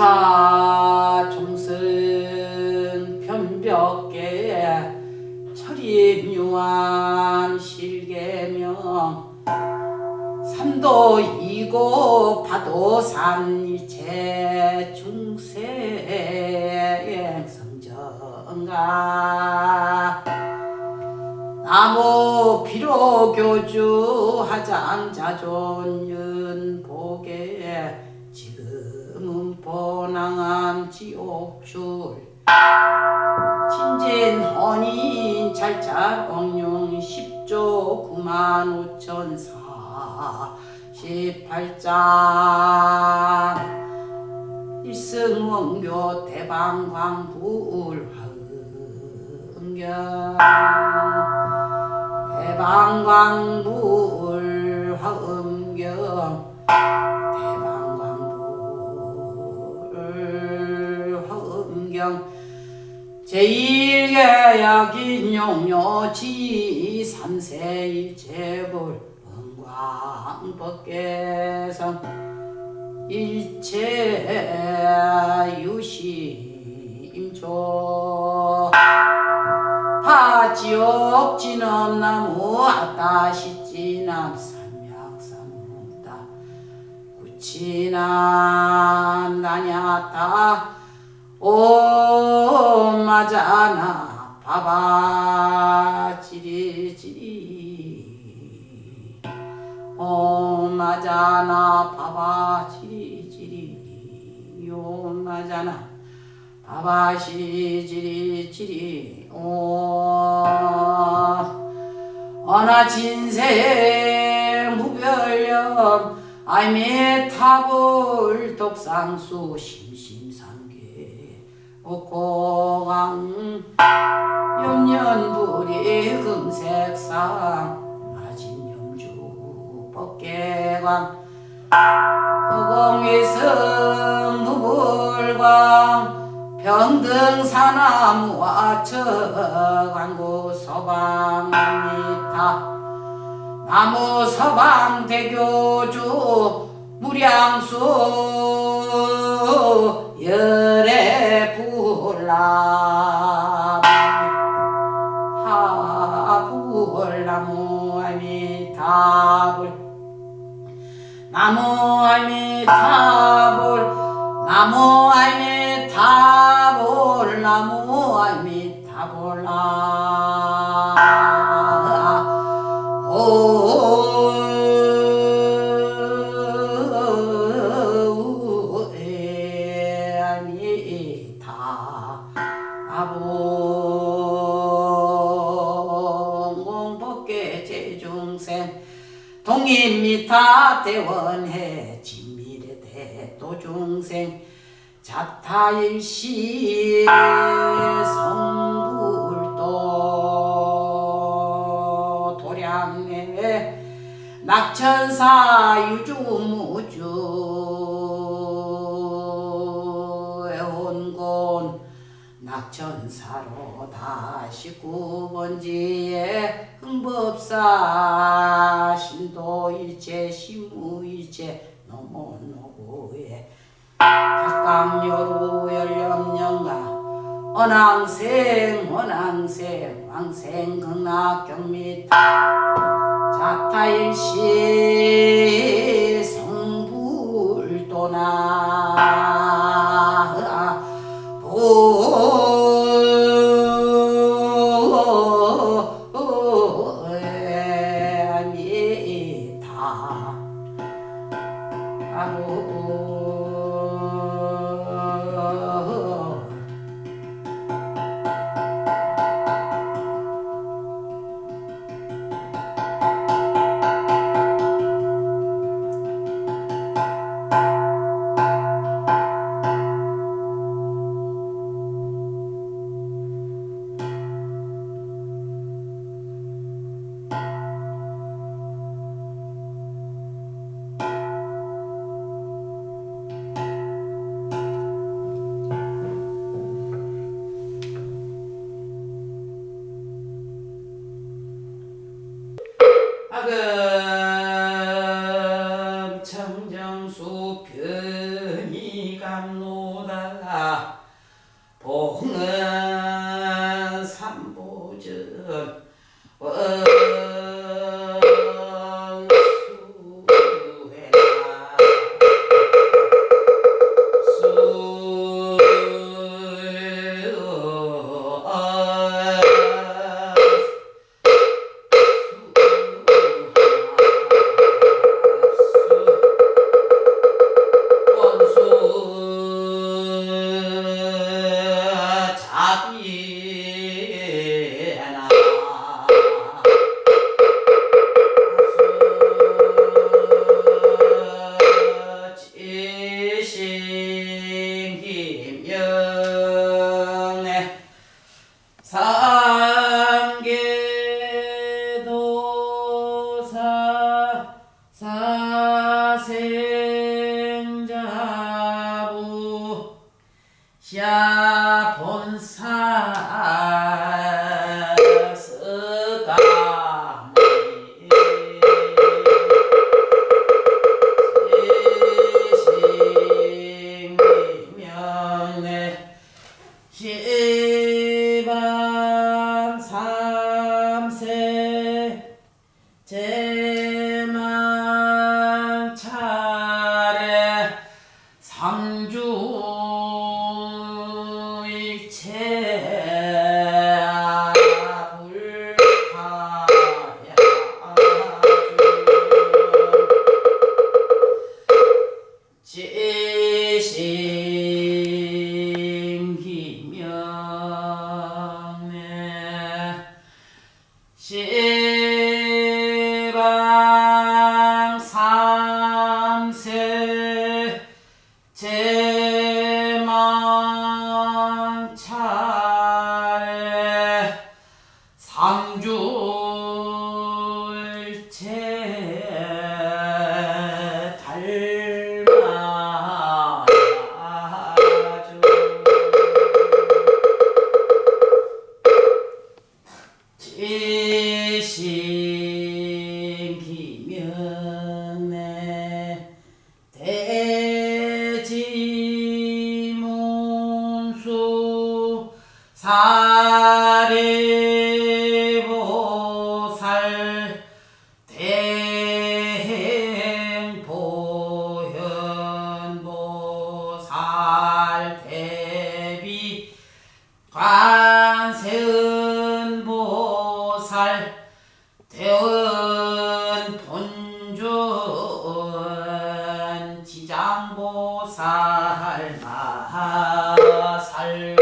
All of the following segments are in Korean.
자 종슨 편벽계 철임 유한 실계명 삼도 이고 파도산 이체 중세 성정가 나무 비로 교주 하장 자존윤 보게 지금 은 보낭한 지옥줄 친진 혼인 찰찰 엉룡 10조 9만 5천 사 18장. 일승원교 대방광불 화음경. 대방광불 화음경 제1계약인 용료지 삼세일체불 은광법계성 일체 유심조. 파지옥지넘 나무 아따시지남 삼약삼무다. 구치남 나냐타 오마자나 바바 지리지리. 오마자나 바바 지리지리. 오마자나 바바 시지리지리. 오 어나 진생 무별념 아이메 타불 독상수 심 오고강. 염년불이 금색상. 마진염주 법계광 허공위성 무불광. 병등사나무와 저광구 서방미타 나무 서방 대교주 무량수 열애 불람 하불나무 아미타불 나무 아미타불 나무 아미타불 나무 아미 동인미타 대원해 진미래대 도중생 자타일시 성불도 도량내외 낙천사 유주무주 애혼곤 낙천사로 다시 구번지에 흥법사 신도일체 시무일체 각강여루 열렴령가 언왕생 언왕생 왕생 극락 경미타 자타일시 is é うん。E 잘 태운 본준 지장보살마 살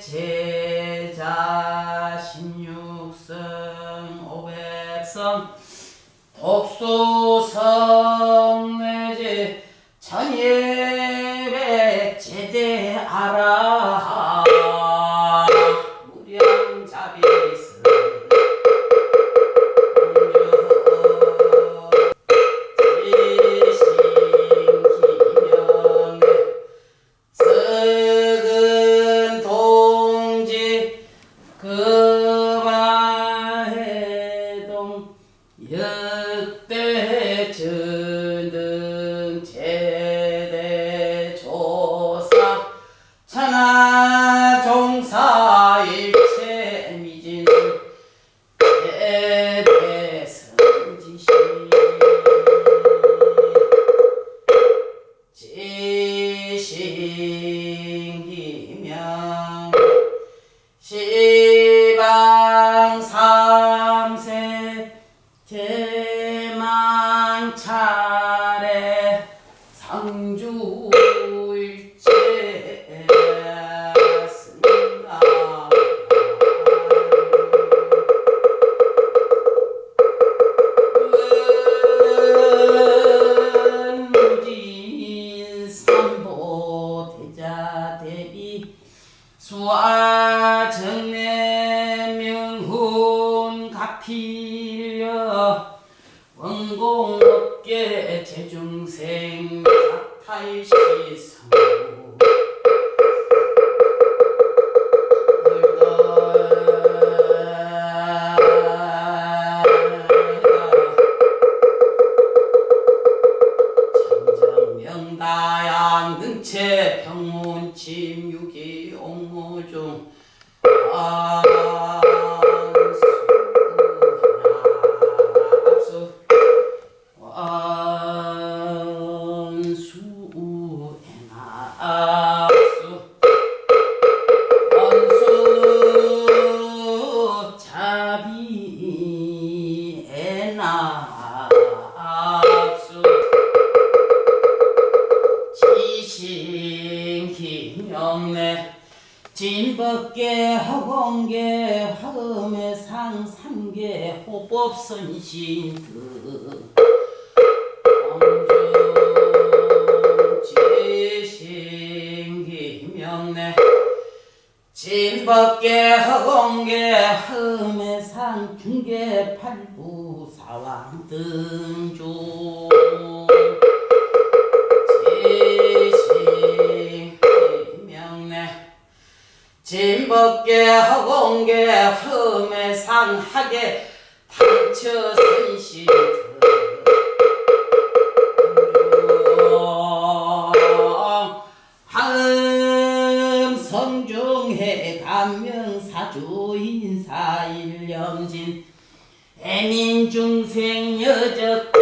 제자 16승 500성 독수성 Oh. 원공 업계 재중생 사탈시 인법계 허공계 흠의상 중계 팔부 사왕 등조. 지시 명례 진법계 허공계 흠의상 하계 닥쳐 성중해 감명사주 인사일령진 애민 중생 여적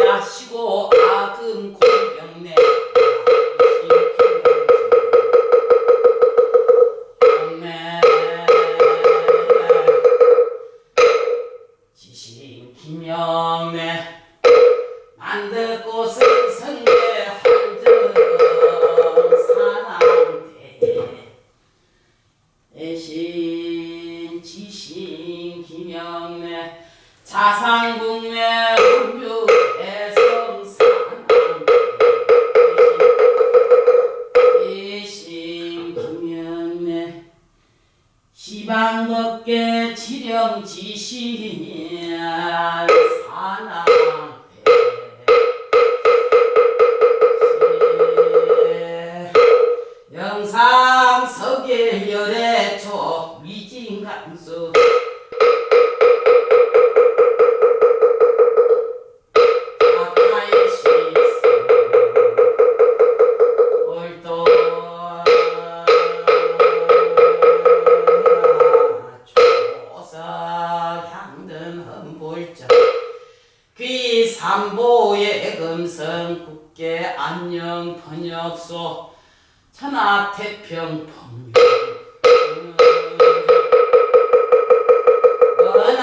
지령지신 사나대 영상 서계 열애초 위진간수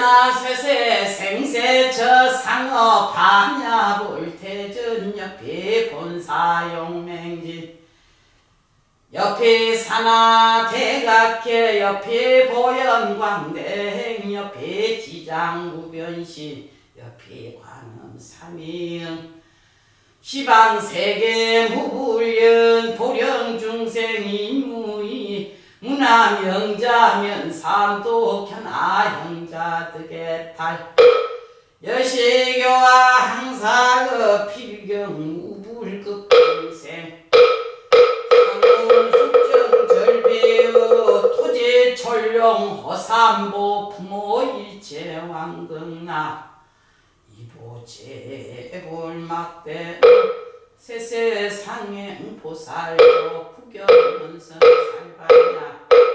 은하세세 생세처 상어 반야불 태전 옆에 본사용맹진. 옆에 산하 대각해 옆에 보현광대행 옆에 지장무변시 옆에 관음 삼위응 시방세계 무불연 보령중생 인무이 문화 명자면 삼도 견아 형자 득의 달. 여시교와 항사급 필경 무불급 중생 상공 숙정 절비의 토지 철룡 허삼보 부모 일체 왕등나 이보제 볼막대 세세상행 보살도 구경은선 살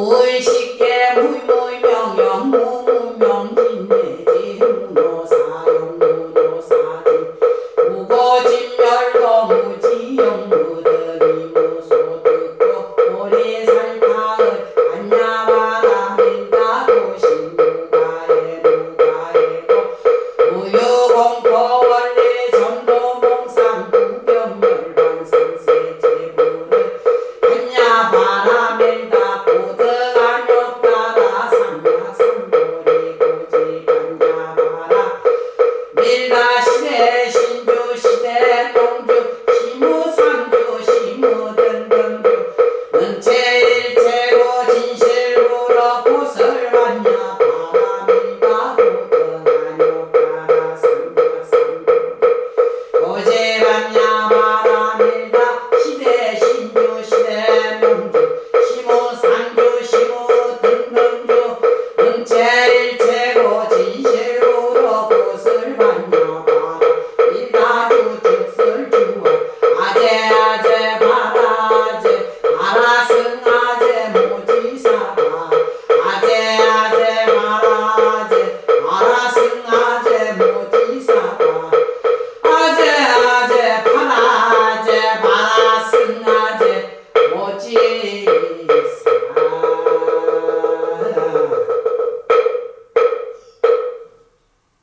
무